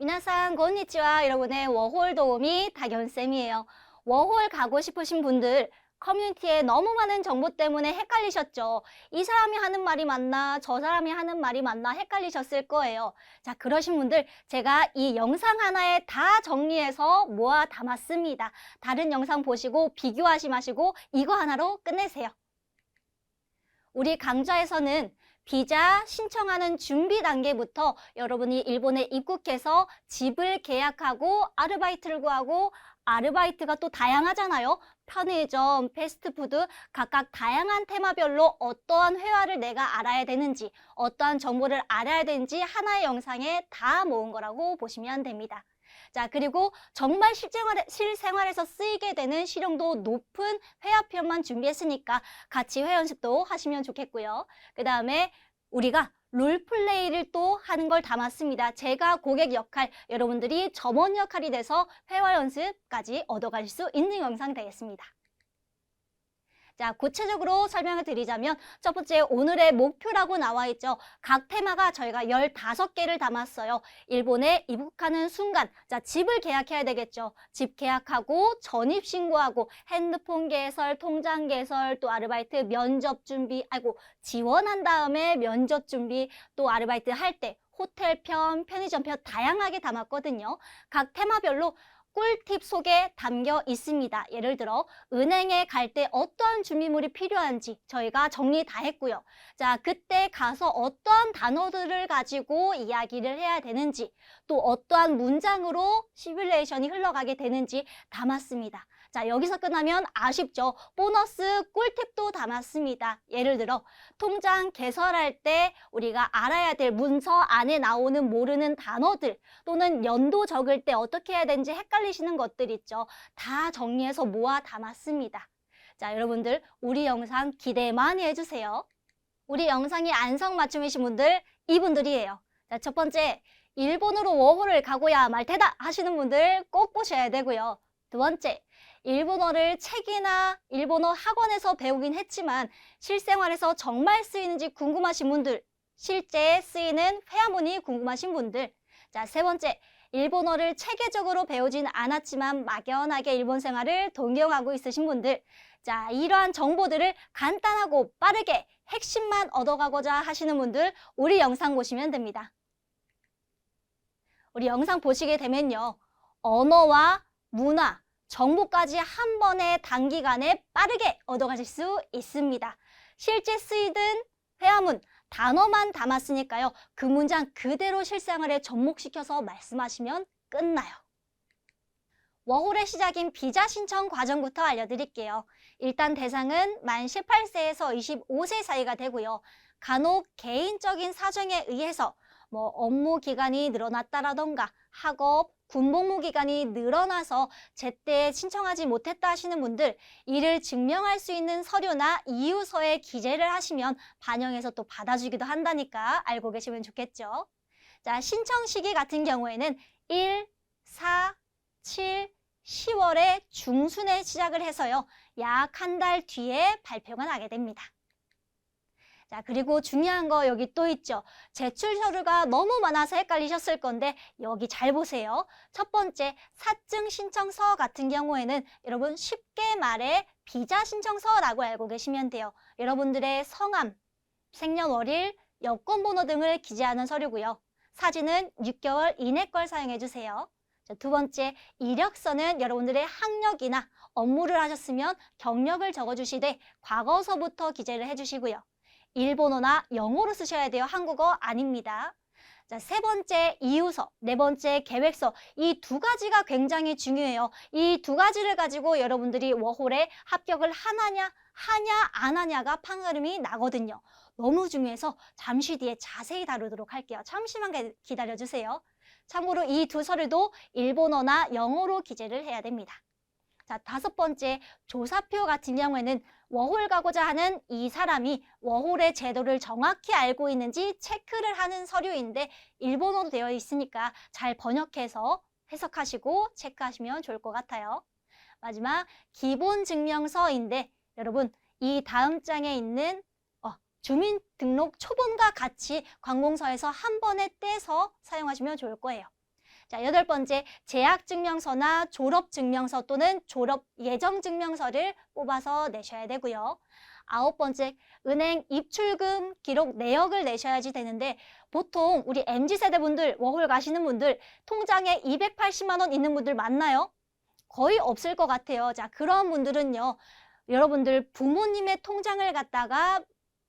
미나상 건니치와 여러분의 워홀 도우미 박연쌤이에요. 워홀 가고 싶으신 분들 커뮤니티에 너무 많은 정보 때문에 헷갈리셨죠. 이 사람이 하는 말이 맞나, 저 사람이 하는 말이 맞나 헷갈리셨을 거예요. 자, 그러신 분들 제가 이 영상 하나에 다 정리해서 모아 담았습니다. 다른 영상 보시고 비교하지 마시고 이거 하나로 끝내세요. 우리 강좌에서는 비자 신청하는 준비 단계부터 여러분이 일본에 입국해서 집을 계약하고 아르바이트를 구하고 아르바이트가 또 다양하잖아요. 편의점, 패스트푸드 각각 다양한 테마별로 어떠한 회화를 내가 알아야 되는지 어떠한 정보를 알아야 되는지 하나의 영상에 다 모은 거라고 보시면 됩니다. 자, 그리고 정말 실생활에, 실생활에서 쓰이게 되는 실용도 높은 회화 표현만 준비했으니까 같이 회화 연습도 하시면 좋겠고요. 그 다음에 우리가 롤플레이를 또 하는 걸 담았습니다. 제가 고객 역할, 여러분들이 점원 역할이 돼서 회화 연습까지 얻어갈 수 있는 영상 되겠습니다. 자, 구체적으로 설명을 드리자면 첫 번째 오늘의 목표라고 나와 있죠. 각 테마가 저희가 15개를 담았어요. 일본에 입국하는 순간, 자, 집을 계약해야 되겠죠. 집 계약하고 전입 신고하고 핸드폰 개설, 통장 개설, 또 아르바이트 면접 준비, 아이고, 지원한 다음에 면접 준비, 또 아르바이트 할 때 호텔 편, 편의점 편 다양하게 담았거든요. 각 테마별로 꿀팁 속에 담겨 있습니다. 예를 들어 은행에 갈 때 어떠한 준비물이 필요한지 저희가 정리 다 했고요. 자, 그때 가서 어떠한 단어들을 가지고 이야기를 해야 되는지 또 어떠한 문장으로 시뮬레이션이 흘러가게 되는지 담았습니다. 자, 여기서 끝나면 아쉽죠. 보너스 꿀팁도 담았습니다. 예를 들어 통장 개설할 때 우리가 알아야 될 문서 안에 나오는 모르는 단어들 또는 연도 적을 때 어떻게 해야 되는지 헷갈리시는 것들 있죠. 다 정리해서 모아 담았습니다. 자, 여러분들 우리 영상 기대 많이 해주세요. 우리 영상이 안성맞춤이신 분들 이분들이에요. 자, 첫 번째 일본으로 워홀을 가고야 말 테다 하시는 분들 꼭 보셔야 되고요. 두 번째 일본어를 책이나 일본어 학원에서 배우긴 했지만 실생활에서 정말 쓰이는지 궁금하신 분들, 실제 쓰이는 회화문이 궁금하신 분들. 자, 세 번째, 일본어를 체계적으로 배우진 않았지만 막연하게 일본 생활을 동경하고 있으신 분들. 자, 이러한 정보들을 간단하고 빠르게 핵심만 얻어가고자 하시는 분들, 우리 영상 보시면 됩니다. 우리 영상 보시게 되면요. 언어와 문화, 정보까지 한 번에 단기간에 빠르게 얻어가실 수 있습니다. 실제 쓰이든 회화문, 단어만 담았으니까요. 그 문장 그대로 실생활에 접목시켜서 말씀하시면 끝나요. 워홀의 시작인 비자 신청 과정부터 알려드릴게요. 일단 대상은 만 18세에서 25세 사이가 되고요. 간혹 개인적인 사정에 의해서 뭐 업무 기간이 늘어났다라던가 학업, 군복무 기간이 늘어나서 제때 신청하지 못했다 하시는 분들 이를 증명할 수 있는 서류나 이유서에 기재를 하시면 반영해서 또 받아주기도 한다니까 알고 계시면 좋겠죠. 자, 신청 시기 같은 경우에는 1, 4, 7, 10월의 중순에 시작을 해서요. 약 한 달 뒤에 발표가 나게 됩니다. 자, 그리고 중요한 거 여기 또 있죠. 제출 서류가 너무 많아서 헷갈리셨을 건데 여기 잘 보세요. 첫 번째, 사증 신청서 같은 경우에는 여러분 쉽게 말해 비자 신청서라고 알고 계시면 돼요. 여러분들의 성함, 생년월일, 여권 번호 등을 기재하는 서류고요. 사진은 6개월 이내 걸 사용해 주세요. 자, 두 번째, 이력서는 여러분들의 학력이나 업무를 하셨으면 경력을 적어주시되 과거서부터 기재를 해주시고요. 일본어나 영어로 쓰셔야 돼요. 한국어 아닙니다. 자, 세 번째 이유서, 네 번째 계획서. 이 두 가지가 굉장히 중요해요. 이 두 가지를 가지고 여러분들이 워홀에 합격을 하나냐, 하냐, 안 하냐가 판가름이 나거든요. 너무 중요해서 잠시 뒤에 자세히 다루도록 할게요. 잠시만 기다려 주세요. 참고로 이 두 서류도 일본어나 영어로 기재를 해야 됩니다. 자, 다섯 번째 조사표 같은 경우에는 워홀 가고자 하는 이 사람이 워홀의 제도를 정확히 알고 있는지 체크를 하는 서류인데 일본어로 되어 있으니까 잘 번역해서 해석하시고 체크하시면 좋을 것 같아요. 마지막 기본 증명서인데 여러분 이 다음 장에 있는 어, 주민등록 초본과 같이 관공서에서 한 번에 떼서 사용하시면 좋을 거예요. 자, 여덟 번째, 재학증명서나 졸업증명서 또는 졸업 예정증명서를 뽑아서 내셔야 되고요. 아홉 번째, 은행 입출금 기록 내역을 내셔야지 되는데 보통 우리 MZ세대 분들, 워홀 가시는 분들 통장에 280만 원 있는 분들 많나요? 거의 없을 것 같아요. 자, 그런 분들은요. 여러분들 부모님의 통장을 갖다가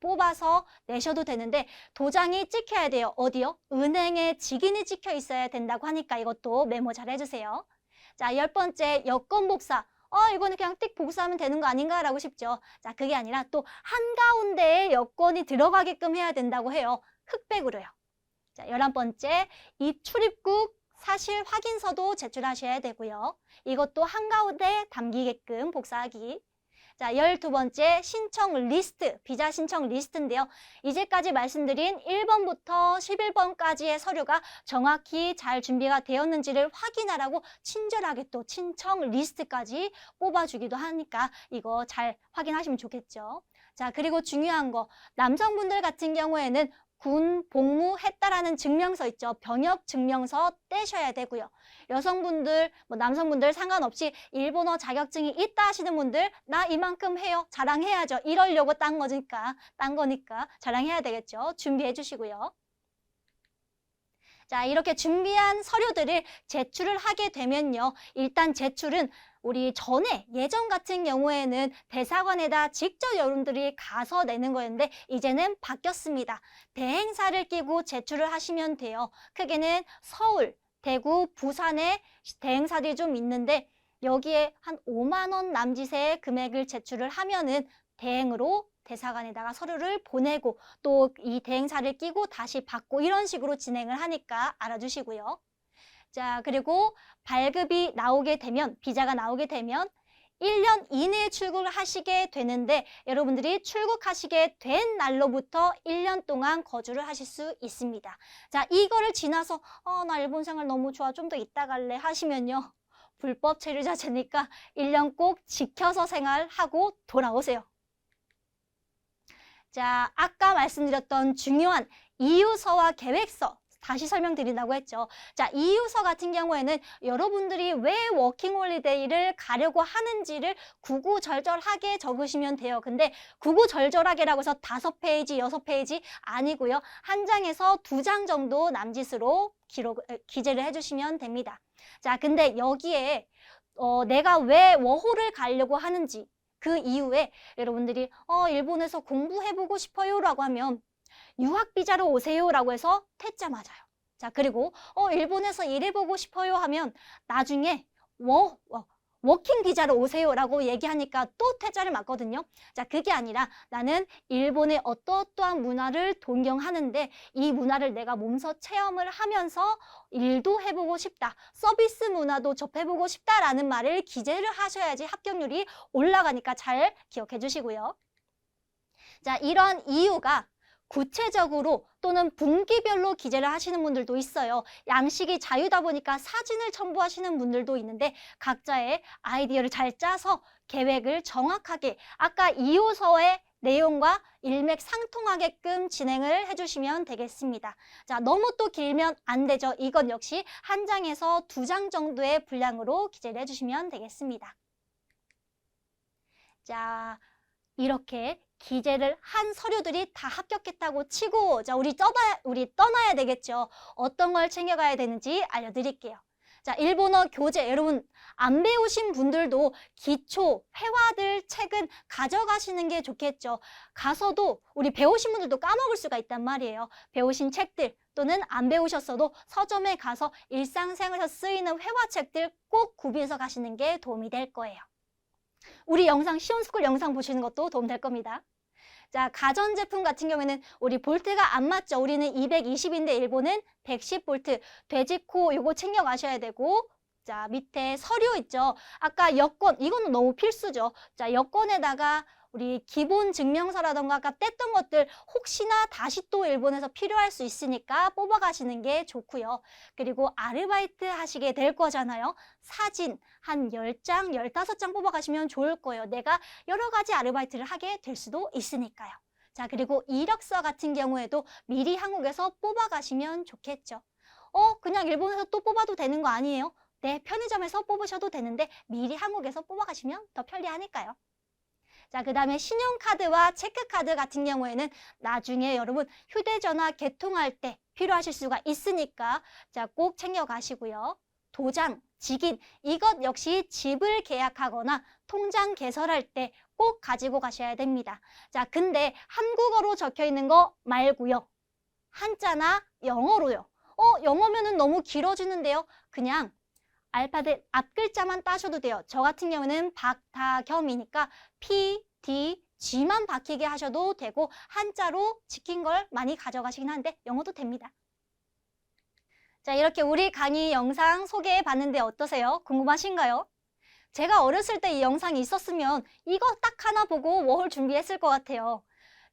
뽑아서 내셔도 되는데 도장이 찍혀야 돼요. 어디요? 은행에 직인이 찍혀 있어야 된다고 하니까 이것도 메모 잘 해주세요. 자, 열 번째 여권 복사. 어, 이거는 그냥 띡 복사하면 되는 거 아닌가라고 싶죠. 자, 그게 아니라 또 한가운데에 여권이 들어가게끔 해야 된다고 해요. 흑백으로요. 자, 열한 번째 이 출입국 사실 확인서도 제출하셔야 되고요. 이것도 한가운데 담기게끔 복사하기. 자, 열두 번째 신청 리스트, 비자 신청 리스트인데요. 이제까지 말씀드린 1번부터 11번까지의 서류가 정확히 잘 준비가 되었는지를 확인하라고 친절하게 또 신청 리스트까지 뽑아주기도 하니까 이거 잘 확인하시면 좋겠죠. 자, 그리고 중요한 거, 남성분들 같은 경우에는 군 복무했다라는 증명서 있죠. 병역 증명서 떼셔야 되고요. 여성분들, 뭐 남성분들 상관없이 일본어 자격증이 있다 하시는 분들 나 이만큼 해요. 자랑해야죠. 이러려고 딴 거니까, 딴 거니까 자랑해야 되겠죠. 준비해 주시고요. 자, 이렇게 준비한 서류들을 제출을 하게 되면요. 일단 제출은 우리 전에 예전 같은 경우에는 대사관에다 직접 여러분들이 가서 내는 거였는데 이제는 바뀌었습니다. 대행사를 끼고 제출을 하시면 돼요. 크게는 서울, 대구, 부산에 대행사들이 좀 있는데 여기에 한 5만 원 남짓의 금액을 제출을 하면은 대행으로 대사관에다가 서류를 보내고 또 이 대행사를 끼고 다시 받고 이런 식으로 진행을 하니까 알아주시고요. 자, 그리고 발급이 나오게 되면, 비자가 나오게 되면 1년 이내에 출국을 하시게 되는데 여러분들이 출국하시게 된 날로부터 1년 동안 거주를 하실 수 있습니다. 자, 이거를 지나서 어, 나 일본 생활 너무 좋아. 좀 더 있다 갈래 하시면요. 불법 체류자제니까 1년 꼭 지켜서 생활하고 돌아오세요. 자, 아까 말씀드렸던 중요한 이유서와 계획서 다시 설명드린다고 했죠. 자, 이유서 같은 경우에는 여러분들이 왜 워킹홀리데이를 가려고 하는지를 구구절절하게 적으시면 돼요. 근데 구구절절하게라고 해서 다섯 페이지, 여섯 페이지 아니고요. 한 장에서 두 장 정도 남짓으로 기록, 기재를 해주시면 됩니다. 자, 근데 여기에 어, 내가 왜 워홀을 가려고 하는지 그 이후에 여러분들이 어, 일본에서 공부해보고 싶어요 라고 하면 유학 비자로 오세요 라고 해서 퇴짜 맞아요. 자, 그리고 어, 일본에서 일해보고 싶어요? 하면 나중에 워, 워 워킹 비자로 오세요라고 얘기하니까 또 퇴짜를 맞거든요. 자, 그게 아니라 나는 일본의 어떠어떠한 문화를 동경하는데 이 문화를 내가 몸소 체험을 하면서 일도 해보고 싶다. 서비스 문화도 접해보고 싶다라는 말을 기재를 하셔야지 합격률이 올라가니까 잘 기억해 주시고요. 자, 이런 이유가 구체적으로 또는 분기별로 기재를 하시는 분들도 있어요. 양식이 자유다 보니까 사진을 첨부하시는 분들도 있는데 각자의 아이디어를 잘 짜서 계획을 정확하게 아까 2호서의 내용과 일맥상통하게끔 진행을 해주시면 되겠습니다. 자, 너무 또 길면 안 되죠. 이건 역시 한 장에서 두 장 정도의 분량으로 기재를 해주시면 되겠습니다. 자, 이렇게 기재를 한 서류들이 다 합격했다고 치고 자 우리 떠나야 우리 떠나야 되겠죠. 어떤 걸 챙겨가야 되는지 알려드릴게요. 자 일본어 교재 여러분 안 배우신 분들도 기초 회화들 책은 가져가시는 게 좋겠죠. 가서도 우리 배우신 분들도 까먹을 수가 있단 말이에요. 배우신 책들 또는 안 배우셨어도 서점에 가서 일상생활에서 쓰이는 회화책들 꼭 구비해서 가시는 게 도움이 될 거예요. 우리 영상 시온스쿨 영상 보시는 것도 도움 될 겁니다. 자, 가전제품 같은 경우에는 우리 볼트가 안 맞죠. 우리는 220인데 일본은 110볼트. 돼지코 요거 챙겨 가셔야 되고 자, 밑에 서류 있죠. 아까 여권, 이거는 너무 필수죠. 자, 여권에다가 우리 기본 증명서라던가 아까 뗐던 것들 혹시나 다시 또 일본에서 필요할 수 있으니까 뽑아가시는 게 좋고요. 그리고 아르바이트 하시게 될 거잖아요. 사진 한 10장, 15장 뽑아가시면 좋을 거예요. 내가 여러 가지 아르바이트를 하게 될 수도 있으니까요. 자, 그리고 이력서 같은 경우에도 미리 한국에서 뽑아가시면 좋겠죠. 어, 그냥 일본에서 또 뽑아도 되는 거 아니에요? 네, 편의점에서 뽑으셔도 되는데 미리 한국에서 뽑아가시면 더 편리하니까요. 자, 그 다음에 신용카드와 체크카드 같은 경우에는 나중에 여러분 휴대전화 개통할 때 필요하실 수가 있으니까 자, 꼭 챙겨가시고요. 도장, 직인, 이것 역시 집을 계약하거나 통장 개설할 때 꼭 가지고 가셔야 됩니다. 자, 근데 한국어로 적혀 있는 거 말고요. 한자나 영어로요. 어, 영어면은 너무 길어지는데요. 그냥 알파벳 앞글자만 따셔도 돼요. 저 같은 경우는 박다겸이니까 P, D, G만 박히게 하셔도 되고 한자로 지킨 걸 많이 가져가시긴 하는데 영어도 됩니다. 자, 이렇게 우리 강의 영상 소개해 봤는데 어떠세요? 궁금하신가요? 제가 어렸을 때 이 영상이 있었으면 이거 딱 하나 보고 워홀 준비했을 것 같아요.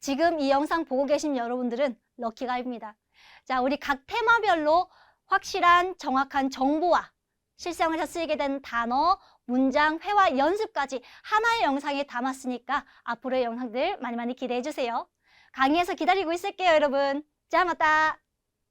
지금 이 영상 보고 계신 여러분들은 럭키가입니다. 자, 우리 각 테마별로 확실한 정확한 정보와 실생활에서 쓰이게 된 단어, 문장, 회화 연습까지 하나의 영상에 담았으니까 앞으로의 영상들 많이 많이 기대해 주세요. 강의에서 기다리고 있을게요, 여러분. 자, 맞다.